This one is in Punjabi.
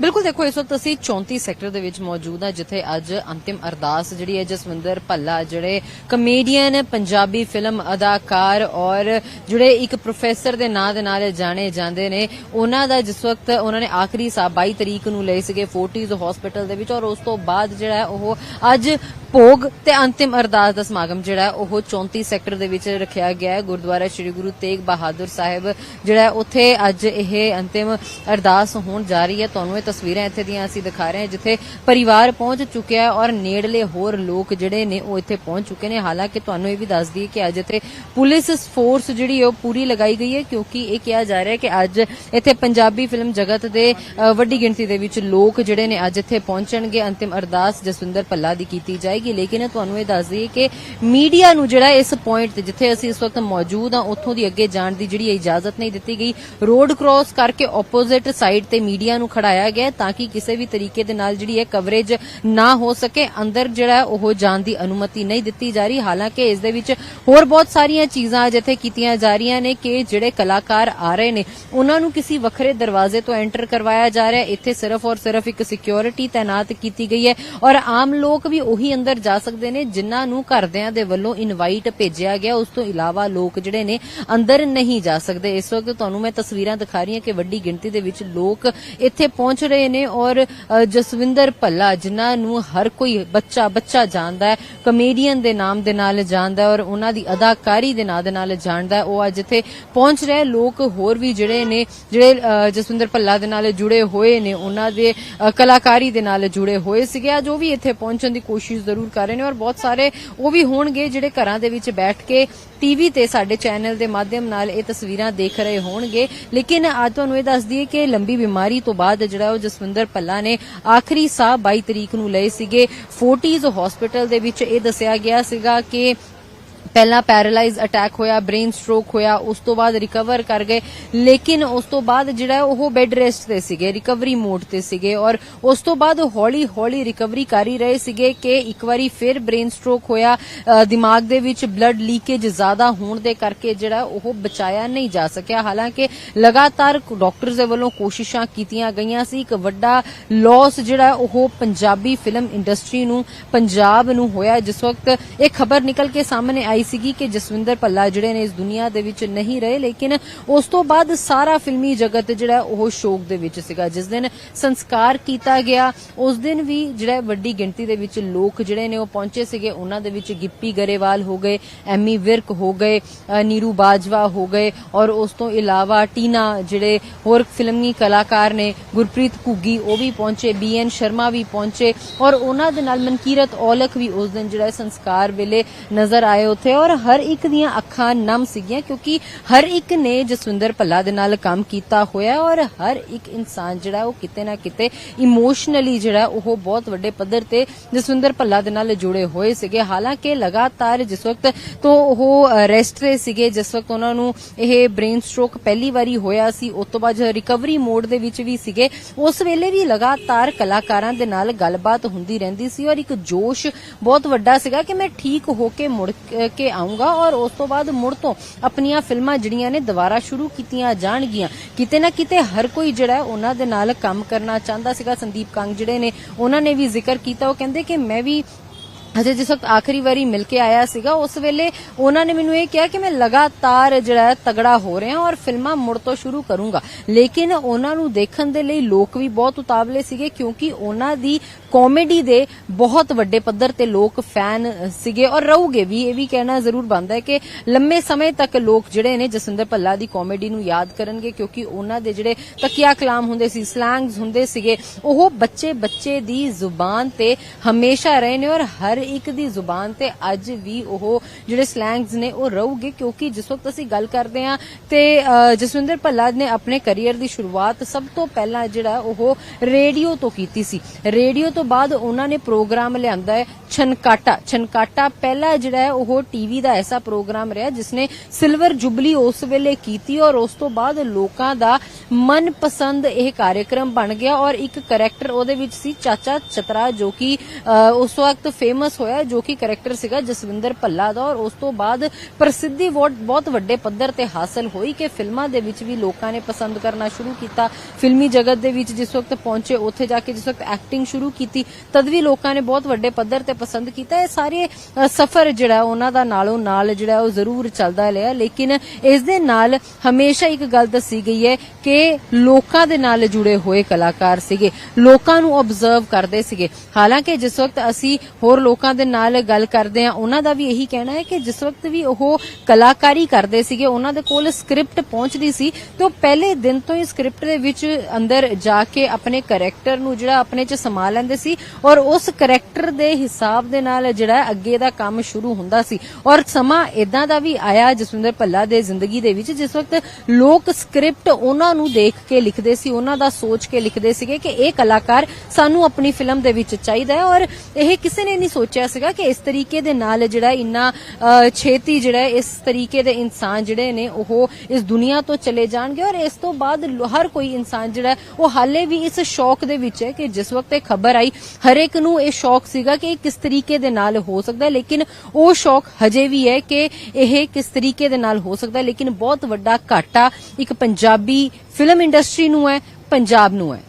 ਬਿਲਕੁਲ ਦੇਖੋ, ਇਸ ਵਕਤ ਅਸੀਂ 34 ਸੈਕਟਰ ਦੇ ਵਿੱਚ ਮੌਜੂਦ ਹਾਂ, ਜਿੱਥੇ ਅੱਜ ਅੰਤਿਮ ਅਰਦਾਸ ਜਿਹੜੀ ਹੈ ਜਸਵਿੰਦਰ ਭੱਲਾ, ਜਿਹੜੇ ਕਮੇਡੀਅਨ ਪੰਜਾਬੀ ਫਿਲਮ ਅਦਾਕਾਰ ਔਰ ਜਿਹੜੇ ਇੱਕ ਪ੍ਰੋਫੈਸਰ ਦੇ ਨਾਂ ਦੇ ਨਾਲ ਜਾਣੇ ਜਾਂਦੇ ਨੇ। ਉਹਨਾਂ ਦਾ ਜਿਸ ਵਕਤ ਉਹਨਾਂ ਨੇ ਆਖਰੀ ਸਾਹ 22 ਤਰੀਕ ਨੂੰ ਲਏ ਸੀਗੇ ਫੋਰਟੀਜ਼ ਹਸਪੀਟਲ ਦੇ ਵਿੱਚ ਔਰ ਉਸ ਤੋਂ ਬਾਅਦ ਜਿਹੜਾ ਉਹ ਅੱਜ ਭੋਗ ਤੇ ਅੰਤਿਮ ਅਰਦਾਸ ਦਾ ਸਮਾਗਮ ਜਿਹੜਾ ਉਹ 34 ਸੈਕਟਰ ਦੇ ਵਿੱਚ ਰੱਖਿਆ ਗਿਆ ਹੈ। ਗੁਰਦੁਆਰਾ ਸ੍ਰੀ ਗੁਰੂ ਤੇਗ ਬਹਾਦਰ ਸਾਹਿਬ ਜਿਹੜਾ ਹੈ, ਉੱਥੇ ਅੱਜ ਇਹ ਅੰਤਿਮ ਅਰਦਾਸ ਹੋਣ ਜਾ ਰਹੀ ਹੈ। ਤੁਹਾਨੂੰ ਤਸਵੀਰਾਂ ਇੱਥੇ ਦੀਆਂ ਅਸੀਂ ਦਿਖਾ ਰਹੇ ਹਾਂ, ਜਿੱਥੇ ਪਰਿਵਾਰ ਪਹੁੰਚ ਚੁੱਕਿਆ ਹੈ ਔਰ ਨੇੜਲੇ ਹੋਰ ਲੋਕ ਜਿਹੜੇ ਨੇ ਉਹ ਇੱਥੇ ਪਹੁੰਚ ਚੁੱਕੇ ਨੇ। ਹਾਲਾਂਕਿ ਤੁਹਾਨੂੰ ਇਹ ਵੀ ਦੱਸ ਦਈਏ ਕਿ ਅੱਜ ਇੱਥੇ ਪੁਲਿਸ ਫੋਰਸ ਜਿਹੜੀ ਉਹ ਪੂਰੀ ਲਗਾਈ ਗਈ ਹੈ, ਕਿਉਂਕਿ ਇਹ ਕਿਹਾ ਜਾ ਰਿਹਾ ਹੈ ਕਿ ਅੱਜ ਇੱਥੇ ਪੰਜਾਬੀ ਫਿਲਮ ਜਗਤ ਦੇ ਵੱਡੀ ਗਿਣਤੀ ਦੇ ਵਿੱਚ ਲੋਕ ਜਿਹੜੇ ਨੇ ਅੱਜ ਇੱਥੇ ਪਹੁੰਚਣਗੇ। ਅੰਤਿਮ ਅਰਦਾਸ ਜਸਵਿੰਦਰ ਭੱਲਾ ਦੀ ਕੀਤੀ ਜਾਏਗੀ। ਲੇਕਿਨ ਤੁਹਾਨੂੰ ਇਹ ਦੱਸ ਦਈਏ ਕਿ ਮੀਡੀਆ ਨੂੰ ਜਿਹੜਾ ਇਸ ਪੁਆਇੰਟ ਤੇ, ਜਿੱਥੇ ਅਸੀਂ ਇਸ ਵਕਤ ਮੌਜੂਦ ਹਾਂ, ਉੱਥੋਂ ਦੀ ਅੱਗੇ ਜਾਣ ਦੀ ਜਿਹੜੀ ਇਜਾਜ਼ਤ ਨਹੀਂ ਦਿੱਤੀ ਗਈ। ਰੋਡ ਕ੍ਰਾਸ ਕਰਕੇ ਆਪੋਜ਼ਿਟ ਸਾਈਡ ਤੇ ਮੀਡੀਆ ਨੂੰ ਖੜਾਇਆ ਗਿਆ ਤਾਂ ਕਿ ਕਿਸੇ ਵੀ ਤਰੀਕੇ ਦੇ ਨਾਲ ਜਿਹੜੀ ਹੈ ਕਵਰੇਜ ਨਾ ਹੋ ਸਕੇ। ਅੰਦਰ ਜਿਹੜਾ ਉਹ ਜਾਣ ਦੀ ਅਨੁਮਤੀ ਨਹੀਂ ਦਿੱਤੀ ਜਾ ਰਹੀ। ਹਾਲਾਂਕਿ ਇਸ ਦੇ ਵਿੱਚ ਹੋਰ ਬਹੁਤ ਸਾਰੀਆਂ ਚੀਜ਼ਾਂ ਜਿੱਥੇ ਕੀਤੀਆਂ ਜਾ ਰਹੀਆਂ ਨੇ ਕਿ ਜਿਹੜੇ ਕਲਾਕਾਰ ਆ ਰਹੇ ਨੇ, ਉਹਨਾਂ ਨੂੰ ਕਿਸੇ ਵੱਖਰੇ ਦਰਵਾਜ਼ੇ ਤੋਂ ਐਂਟਰ ਕਰਵਾਇਆ ਜਾ ਰਿਹਾ ਇੱਥੇ ਸਿਰਫ ਔਰ ਸਿਰਫ ਇੱਕ ਸਿਕਿਉਰਿਟੀ ਤਾਇਨਾਤ ਕੀਤੀ ਗਈ ਹੈ ਔਰ ਆਮ ਲੋਕ ਵੀ ਉਹੀ ਅੰਦਰ ਜਾ ਸਕਦੇ ਨੇ ਜਿਨ੍ਹਾਂ ਨੂੰ ਘਰਦਿਆਂ ਦੇ ਵੱਲੋਂ ਇਨਵਾਈਟ ਭੇਜਿਆ ਗਿਆ। ਉਸ ਤੋਂ ਇਲਾਵਾ ਲੋਕ ਜਿਹੜੇ ਨੇ ਅੰਦਰ ਨਹੀਂ ਜਾ ਸਕਦੇ। ਇਸ ਵਕਤ ਤੁਹਾਨੂੰ ਮੈਂ ਤਸਵੀਰਾਂ ਦਿਖਾ ਰਹੀ ਹਾਂ ਕਿ ਵੱਡੀ ਗਿਣਤੀ ਦੇ ਵਿੱਚ ਲੋਕ ਇੱਥੇ ਪਹੁੰਚ ਰਹੇ ਨੇ ਔਰ ਜਸਵਿੰਦਰ ਭੱਲਾ, ਜਿਨ੍ਹਾਂ ਨੂੰ ਹਰ ਕੋਈ ਬੱਚਾ ਬੱਚਾ ਜਾਣਦਾ ਹੈ ਕਮੇਡੀਅਨ ਦੇ ਨਾਮ ਦੇ ਨਾਲ ਜਾਣਦਾ ਹੈ ਔਰ ਉਹਨਾਂ ਦੀ ਅਦਾਕਾਰੀ ਦੇ ਨਾਂ ਦੇ ਨਾਲ ਜਾਣਦਾ ਹੈ, ਉਹ ਅੱਜ ਇੱਥੇ ਪਹੁੰਚ ਰਹੇ ਲੋਕ ਹੋਰ ਵੀ ਜਿਹੜੇ ਨੇ, ਜਿਹੜੇ ਜਸਵਿੰਦਰ ਭੱਲਾ ਦੇ ਨਾਲ ਜੁੜੇ ਹੋਏ ਨੇ, ਉਹਨਾਂ ਦੇ ਕਲਾਕਾਰੀ ਦੇ ਨਾਲ ਜੁੜੇ ਹੋਏ ਸੀਗੇ। ਅੱਜ ਉਹ ਵੀ ਇੱਥੇ ਪਹੁੰਚਣ ਦੀ ਕੋਸ਼ਿਸ਼ ਜ਼ਰੂਰ ਕਰ ਰਹੇ ਨੇ ਔਰ ਬਹੁਤ ਸਾਰੇ ਉਹ ਵੀ ਹੋਣਗੇ ਜਿਹੜੇ ਘਰਾਂ ਦੇ ਵਿੱਚ ਬੈਠ ਕੇ ਟੀਵੀ ਤੇ ਸਾਡੇ ਚੈਨਲ ਦੇ ਮਾਧਿਅਮ ਨਾਲ ਇਹ ਤਸਵੀਰਾਂ ਦੇਖ ਰਹੇ ਹੋਣਗੇ। ਲੇਕਿਨ ਅੱਜ ਤੁਹਾਨੂੰ ਇਹ ਦੱਸ ਦਈਏ ਕਿ ਲੰਬੀ ਬਿਮਾਰੀ ਤੋਂ ਬਾਅਦ ਜਿਹੜਾ ਉਹ ਜਸਵਿੰਦਰ ਭੱਲਾ ਨੇ ਆਖਰੀ ਸਾਹ 22 ਤਰੀਕ ਨੂੰ ਲਏ ਸੀਗੇ। ਫੋਰਟੀਜ਼ ਹਸਪੀਟਲ ਦੇ ਵਿੱਚ ਇਹ ਦੱਸਿਆ ਗਿਆ ਸੀਗਾ ਕਿ ਪਹਿਲਾਂ ਪੈਰਾਲਾਈਜ਼ ਅਟੈਕ ਹੋਇਆ, ਬ੍ਰੇਨ ਸਟ੍ਰੋਕ ਹੋਇਆ, ਉਸ ਤੋਂ ਬਾਅਦ ਰਿਕਵਰ ਕਰ ਗਏ। ਲੇਕਿਨ ਉਸ ਤੋਂ ਬਾਅਦ ਜਿਹੜਾ ਉਹ ਬੈੱਡ ਰੈਸਟ ਤੇ ਸੀਗੇ, ਰਿਕਵਰੀ ਮੋਡ ਤੇ ਸੀਗੇ ਔਰ ਉਸ ਤੋਂ ਬਾਅਦ ਹੌਲੀ ਹੌਲੀ ਰਿਕਵਰੀ ਕਰ ਹੀ ਰਹੇ ਸੀਗੇ ਕਿ ਇੱਕ ਵਾਰੀ ਫਿਰ ਬ੍ਰੇਨ ਸਟ੍ਰੋਕ ਹੋਇਆ। ਦਿਮਾਗ ਦੇ ਵਿੱਚ ਬਲੱਡ ਲੀਕੇਜ ਜ਼ਿਆਦਾ ਹੋਣ ਦੇ ਕਰਕੇ ਜਿਹੜਾ ਉਹ ਬਚਾਇਆ ਨਹੀਂ ਜਾ ਸਕਿਆ। ਹਾਲਾਂਕਿ ਲਗਾਤਾਰ ਡਾਕਟਰਸ ਦੇ ਵੱਲੋਂ ਕੋਸ਼ਿਸ਼ਾਂ ਕੀਤੀਆਂ ਗਈਆਂ ਸੀ। ਇੱਕ ਵੱਡਾ ਲਾਸ ਜਿਹੜਾ ਉਹ ਪੰਜਾਬੀ ਫਿਲਮ ਇੰਡਸਟਰੀ ਨੂੰ, ਪੰਜਾਬ ਨੂੰ ਹੋਇਆ। ਜਿਸ ਵਕਤ ਇਹ ਖਬਰ ਨਿਕਲ ਕੇ ਸਾਹਮਣੇ ਆਈ ਸੀਗੀ ਕਿ ਜਸਵਿੰਦਰ ਭੱਲਾ ਜਿਹੜੇ ਨੇ ਇਸ ਦੁਨੀਆ ਦੇ ਵਿੱਚ ਨਹੀਂ ਰਹੇ, ਲੇਕਿਨ ਉਸ ਤੋਂ ਬਾਅਦ ਸਾਰਾ ਫਿਲਮੀ ਜਗਤ ਜਿਹੜਾ ਉਹ ਸ਼ੋਕ ਦੇ ਵਿੱਚ ਸੀਗਾ। ਜਿਸ ਦਿਨ ਸੰਸਕਾਰ ਕੀਤਾ ਗਿਆ, ਉਸ ਦਿਨ ਵੀ ਜਿਹੜਾ ਵੱਡੀ ਗਿਣਤੀ ਦੇ ਵਿੱਚ ਲੋਕ ਜਿਹੜੇ ਨੇ ਉਹ ਪਹੁੰਚੇ ਸੀਗੇ। ਉਹਨਾਂ ਦੇ ਵਿੱਚ ਗਿੱਪੀ ਗਰੇਵਾਲ ਹੋ ਗਏ, ਐਮੀ ਵਿਰਕ ਹੋ ਗਏ ਨੀਰੂ ਬਾਜਵਾ ਹੋ ਗਏ ਔਰ ਉਸ ਤੋਂ ਇਲਾਵਾ ਟੀਨਾ ਜਿਹੜੇ ਹੋਰ ਫਿਲਮੀ ਕਲਾਕਾਰ ਨੇ, ਗੁਰਪ੍ਰੀਤ ਘੁੱਗੀ ਉਹ ਵੀ ਪਹੁੰਚੇ ਬੀਐਨ ਸ਼ਰਮਾ ਵੀ ਪਹੁੰਚੇ ਔਰ ਉਹਨਾਂ ਦੇ ਨਾਲ ਮਨਕੀਰਤ ਔਲਖ ਵੀ ਉਸ ਦਿਨ ਜਿਹੜਾ ਸੰਸਕਾਰ ਵੇਲੇ ਨਜ਼ਰ ਆਏ। ਉੱਥੇ ਔਰ ਹਰ ਇੱਕ ਦੀਆਂ ਅੱਖਾਂ ਨਮ ਸੀਗੀਆਂ ਕਿਉਂਕਿ ਹਰ ਇੱਕ ਨੇ ਜਸਵਿੰਦਰ ਭੱਲਾ ਦੇ ਨਾਲ ਕੰਮ ਕੀਤਾ ਹੋਇਆ ਔਰ ਹਰ ਇੱਕ ਇਨਸਾਨ ਜਿਹੜਾ ਉਹ ਕਿਤੇ ਨਾ ਕਿਤੇ ਇਮੋਸ਼ਨਲੀ ਜਿਹੜਾ ਉਹ ਬਹੁਤ ਵੱਡੇ ਪੱਧਰ ਤੇ ਜਸਵਿੰਦਰ ਭੱਲਾ ਦੇ ਨਾਲ ਜੁੜੇ ਹੋਏ ਸੀਗੇ। ਹਾਲਾਂਕਿ ਲਗਾਤਾਰ ਜਿਸ ਵਕਤ ਤੋਂ ਉਹ ਰੈਸਟ ਤੇ ਸੀਗੇ, ਜਿਸ ਵਕਤ ਉਹਨਾਂ ਨੂੰ ਇਹ ਬ੍ਰੇਨ ਸਟ੍ਰੋਕ ਪਹਿਲੀ ਵਾਰੀ ਹੋਇਆ ਸੀ, ਉਸ ਤੋਂ ਬਾਅਦ ਰਿਕਵਰੀ ਮੋਡ ਦੇ ਵਿੱਚ ਵੀ ਸੀਗੇ। ਉਸ ਵੇਲੇ ਵੀ ਲਗਾਤਾਰ ਕਲਾਕਾਰਾਂ ਦੇ ਨਾਲ ਗੱਲਬਾਤ ਹੁੰਦੀ ਰਹਿੰਦੀ ਸੀ ਔਰ ਇੱਕ ਜੋਸ਼ ਬਹੁਤ ਵੱਡਾ ਸੀਗਾ ਕਿ ਮੈਂ ਠੀਕ ਹੋ ਕੇ ਮੁੜ ਕੇ ਆਉਂਗਾ ਔਰ ਉਸ ਤੋਂ ਬਾਅਦ ਮੁੜ ਤੋਂ ਆਪਣੀਆਂ ਫਿਲਮਾਂ ਜਿਹੜੀਆਂ ਨੇ ਦੁਬਾਰਾ ਸ਼ੁਰੂ ਕੀਤੀਆਂ ਜਾਣਗੀਆਂ। ਕਿਤੇ ਨਾ ਕਿਤੇ ਹਰ ਕੋਈ ਜਿਹੜਾ ਉਹਨਾਂ ਦੇ ਨਾਲ ਕੰਮ ਕਰਨਾ ਚਾਹੁੰਦਾ ਸੀਗਾ। ਸੰਦੀਪ ਕੰਗ ਜਿਹੜੇ ਨੇ, ਉਹਨਾਂ ਨੇ ਵੀ ਜ਼ਿਕਰ ਕੀਤਾ। ਉਹ ਕਹਿੰਦੇ ਕਿ ਮੈਂ ਵੀ ਅਜੇ ਜਿਸ ਵਕਤ ਆਖਰੀ ਵਾਰੀ ਮਿਲ ਕੇ ਆਇਆ ਸੀਗਾ, ਉਸ ਵੇਲੇ ਉਹਨਾਂ ਨੇ ਮੈਨੂੰ ਇਹ ਕਿਹਾ ਕਿ ਮੈਂ ਲਗਾਤਾਰ ਜਿਹੜਾ ਤਗੜਾ ਹੋ ਰਿਹਾ ਔਰ ਫਿਲਮਾਂ ਮੁੜ ਤੋਂ ਸ਼ੁਰੂ ਕਰੂੰਗਾ। ਲੇਕਿਨ ਉਹਨਾਂ ਨੂੰ ਦੇਖਣ ਦੇ ਲਈ ਲੋਕ ਵੀ ਬਹੁਤ ਉਤਾਵਲੇ ਸੀਗੇ ਕਿਉਂਕਿ ਉਹਨਾਂ ਦੀ ਕਾਮੇਡੀ ਦੇ ਬਹੁਤ ਵੱਡੇ ਪੱਧਰ ਤੇ ਲੋਕ ਫੈਨ ਸੀਗੇ ਔਰ ਰਹੂਗੇ ਵੀ। ਇਹ ਵੀ ਕਹਿਣਾ ਜ਼ਰੂਰ ਬਣਦਾ ਹੈ ਕਿ ਲੰਮੇ ਸਮੇਂ ਤੱਕ ਲੋਕ ਜਿਹੜੇ ਨੇ ਜਸਵਿੰਦਰ ਭੱਲਾ ਦੀ ਕਾਮੇਡੀ ਨੂੰ ਯਾਦ ਕਰਨਗੇ ਕਿਉਂਕਿ ਉਹਨਾਂ ਦੇ ਜਿਹੜੇ ਤਕੀਆ ਕਲਾਮ ਹੁੰਦੇ ਸੀ ਸਲੈਂਗਸ ਹੁੰਦੇ ਸੀਗੇ, ਉਹ ਬੱਚੇ ਬੱਚੇ ਦੀ ਜ਼ੁਬਾਨ ਤੇ ਹਮੇਸ਼ਾ ਰਹੇ ਨੇ ਔਰ ਹਰ ਇੱਕ ਦੀ ਜ਼ੁਬਾਨ ਤੇ ਅੱਜ ਵੀ ਉਹ ਜਿਹੜੇ ਸਲੈਂਗਸ ਨੇ ਉਹ ਰਹੂਗੇ ਕਿਉਂਕਿ ਜਿਸ ਵਕਤ ਅਸੀਂ ਗੱਲ ਕਰਦੇ ਹਾਂ ਤੇ ਜਸਵਿੰਦਰ ਭੱਲਾ ਨੇ ਆਪਣੇ ਕੈਰੀਅਰ ਦੀ ਸ਼ੁਰੂਆਤ ਸਭ ਤੋਂ ਪਹਿਲਾਂ ਜਿਹੜਾ ਉਹ ਰੇਡੀਓ ਤੋਂ ਕੀਤੀ ਸੀ। ਰੇਡੀਓ ਤੋਂ ਬਾਅਦ ਉਹਨਾਂ ਨੇ ਪ੍ਰੋਗਰਾਮ ਲਿਆਂਦਾ ਹੈ ਛਨਕਾਟਾ। ਛਨਕਾਟਾ ਪਹਿਲਾ ਜਿਹੜਾ ਹੈ ਉਹ ਟੀਵੀ ਦਾ ਐਸਾ ਪ੍ਰੋਗਰਾਮ ਰਿਹਾ ਜਿਸ ਨੇ ਸਿਲਵਰ ਜੁਬਲੀ ਉਸ ਵੇਲੇ ਕੀਤੀ ਔਰ ਉਸ ਤੋਂ ਬਾਅਦ ਲੋਕਾਂ ਦਾ ਮਨਪਸੰਦ ਇਹ ਕਾਰਜਕ੍ਰਮ ਬਣ ਗਿਆ ਔਰ ਇੱਕ ਕੈਰੈਕਟਰ ਉਹਦੇ ਵਿੱਚ ਸੀ ਚਾਚਾ ਚਤਰਾ ਜੋ ਕਿ ਉਸ ਵਕਤ ਫੇਮਸ ਸਕਸੈਸ ਹੋਇਆ ਜੋ ਕਿ ਕੈਰੈਕਟਰ ਸੀਗਾ ਜਸਵਿੰਦਰ ਭੱਲਾ ਦਾ ਔਰ ਉਸ ਤੋਂ ਬਾਅਦ ਪ੍ਰਸਿੱਧੀ ਬਹੁਤ ਵੱਡੇ ਪੱਧਰ ਤੇ ਹਾਸਲ ਹੋਈ ਕਿ ਫਿਲਮਾਂ ਦੇ ਵਿੱਚ ਵੀ ਲੋਕਾਂ ਨੇ ਪਸੰਦ ਕਰਨਾ ਸ਼ੁਰੂ ਕੀਤਾ। ਫਿਲਮੀ ਜਗਤ ਦੇ ਵਿੱਚ ਜਿਸ ਵਕਤ ਪਹੁੰਚੇ, ਉੱਥੇ ਜਾ ਕੇ ਜਿਸ ਵਕਤ ਐਕਟਿੰਗ ਸ਼ੁਰੂ ਕੀਤੀ, ਤਦ ਵੀ ਲੋਕਾਂ ਨੇ ਬਹੁਤ ਵੱਡੇ ਪੱਧਰ ਤੇ ਪਸੰਦ ਕੀਤਾ। ਇਹ ਸਾਰੇ ਸਫ਼ਰ ਜਿਹੜਾ ਉਹਨਾਂ ਦਾ ਨਾਲੋਂ ਨਾਲ ਜਿਹੜਾ ਉਹ ਜ਼ਰੂਰ ਚੱਲਦਾ ਲਿਆ ਲੇਕਿਨ ਇਸ ਦੇ ਨਾਲ ਹਮੇਸ਼ਾ ਇੱਕ ਗੱਲ ਦੱਸੀ ਗਈ ਹੈ ਕਿ ਲੋਕਾਂ ਦੇ ਨਾਲ ਜੁੜੇ ਹੋਏ ਕਲਾਕਾਰ ਸੀਗੇ। ਲੋਕਾਂ ਨੂੰ ਆਬਜ਼ਰਵ ਕਰਦੇ ਸੀਗੇ। ਹਾਲਾਂਕਿ ਜਿਸ ਵਕਤ ਅਸੀਂ ਹੋਰ ਲੋਕਾਂ ਦੇ ਨਾਲ ਗੱਲ ਕਰਦੇ ਆ, ਉਹਨਾਂ ਦਾ ਵੀ ਇਹੀ ਕਹਿਣਾ ਹੈ ਕਿ ਜਿਸ ਵਕਤ ਵੀ ਉਹ ਕਲਾਕਾਰੀ ਕਰਦੇ ਸੀਗੇ, ਉਹਨਾਂ ਦੇ ਕੋਲ ਸਕ੍ਰਿਪਟ ਪਹੁੰਚਦੀ ਸੀ ਤੇ ਉਹ ਪਹਿਲੇ ਦਿਨ ਤੋਂ ਹੀ ਸਕ੍ਰਿਪਟ ਦੇ ਵਿੱਚ ਅੰਦਰ ਜਾ ਕੇ ਆਪਣੇ ਕੈਰੈਕਟਰ ਨੂੰ ਜਿਹੜਾ ਆਪਣੇ ਚ ਸਮਾ ਲੈਂਦੇ ਸੀ ਔਰ ਉਸ ਕੈਰੈਕਟਰ ਦੇ ਹਿਸਾਬ ਦੇ ਨਾਲ ਜਿਹੜਾ ਅੱਗੇ ਦਾ ਕੰਮ ਸ਼ੁਰੂ ਹੁੰਦਾ ਸੀ। ਔਰ ਸਮਾਂ ਇਦਾਂ ਦਾ ਵੀ ਆਇਆ ਜਸਵਿੰਦਰ ਭੱਲਾ ਦੇ ਜ਼ਿੰਦਗੀ ਦੇ ਵਿੱਚ, ਜਿਸ ਵਕਤ ਲੋਕ ਸਕ੍ਰਿਪਟ ਉਹਨਾਂ ਨੂੰ ਦੇਖ ਕੇ ਲਿਖਦੇ ਸੀ, ਉਹਨਾਂ ਦਾ ਸੋਚ ਕੇ ਲਿਖਦੇ ਸੀਗੇ ਕਿ ਇਹ ਕਲਾਕਾਰ ਸਾਨੂੰ ਆਪਣੀ ਫਿਲਮ ਦੇ ਵਿੱਚ ਚਾਹੀਦਾ ਹੈ ਔਰ ਇਹ ਕਿਸੇ ਨੇ ਨਹੀਂ ਸੋਚਿਆ ਸੀਗਾ ਕਿ ਇਸ ਤਰੀਕੇ ਦੇ ਨਾਲ ਜਿਹੜਾ ਇੰਨਾ ਛੇਤੀ ਜਿਹੜਾ ਇਸ ਤਰੀਕੇ ਦੇ ਇਨਸਾਨ ਜਿਹੜੇ ਨੇ, ਉਹ ਇਸ ਦੁਨੀਆ ਤੋਂ ਚਲੇ ਜਾਣਗੇ ਔਰ ਇਸ ਤੋਂ ਬਾਅਦ ਹਰ ਕੋਈ ਇਨਸਾਨ ਜਿਹੜਾ ਉਹ ਹਾਲੇ ਵੀ ਇਸ ਸ਼ੌਕ ਦੇ ਵਿੱਚ ਹੈ ਕਿ ਜਿਸ ਵਕਤ ਇਹ ਖਬਰ ਆਈ, ਹਰੇਕ ਨੂੰ ਇਹ ਸ਼ੌਕ ਸੀਗਾ ਕਿ ਇਹ ਕਿਸ ਤਰੀਕੇ ਦੇ ਨਾਲ ਹੋ ਸਕਦਾ ਲੇਕਿਨ ਉਹ ਸ਼ੌਕ ਹਜੇ ਵੀ ਹੈ ਕਿ ਇਹ ਕਿਸ ਤਰੀਕੇ ਦੇ ਨਾਲ ਹੋ ਸਕਦਾ ਲੇਕਿਨ ਬਹੁਤ ਵੱਡਾ ਘਾਟਾ ਇੱਕ ਪੰਜਾਬੀ ਫਿਲਮ ਇੰਡਸਟਰੀ ਨੂੰ ਹੈ, ਪੰਜਾਬ ਨੂੰ ਹੈ।